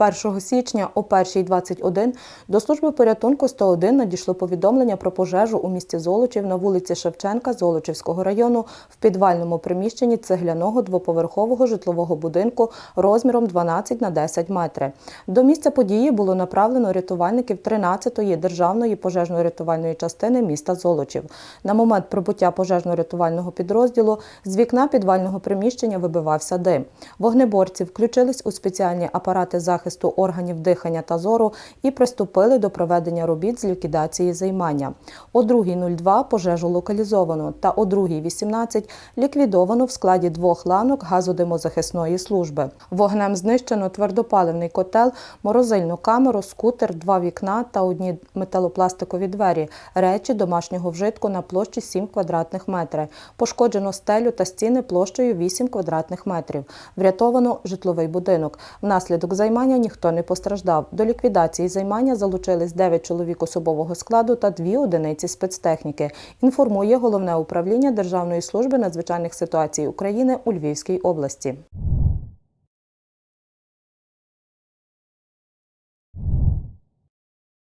1 січня о 1.21 до служби порятунку 101 надійшло повідомлення про пожежу у місті Золочів на вулиці Шевченка Золочівського району в підвальному приміщенні цегляного двоповерхового житлового будинку розміром 12 на 10 метрів. До місця події було направлено рятувальників 13-ї державної пожежно-рятувальної частини міста Золочів. На момент прибуття пожежно-рятувального підрозділу з вікна підвального приміщення вибивався дим. Вогнеборці включились у спеціальні апарати захисту органів дихання та зору і приступили до проведення робіт з ліквідації займання. О 2.02 пожежу локалізовано та о 2.18 ліквідовано в складі двох ланок газодимозахисної служби. Вогнем знищено твердопаливний котел, морозильну камеру, скутер, два вікна та одні металопластикові двері, речі домашнього вжитку на площі 7 квадратних метрів. Пошкоджено стелю та стіни площею 8 квадратних метрів. Врятовано житловий будинок. Внаслідок займання ніхто не постраждав. До ліквідації займання залучились 9 чоловік особового складу та 2 одиниці спецтехніки. Інформує головне управління Державної служби надзвичайних ситуацій України у Львівській області.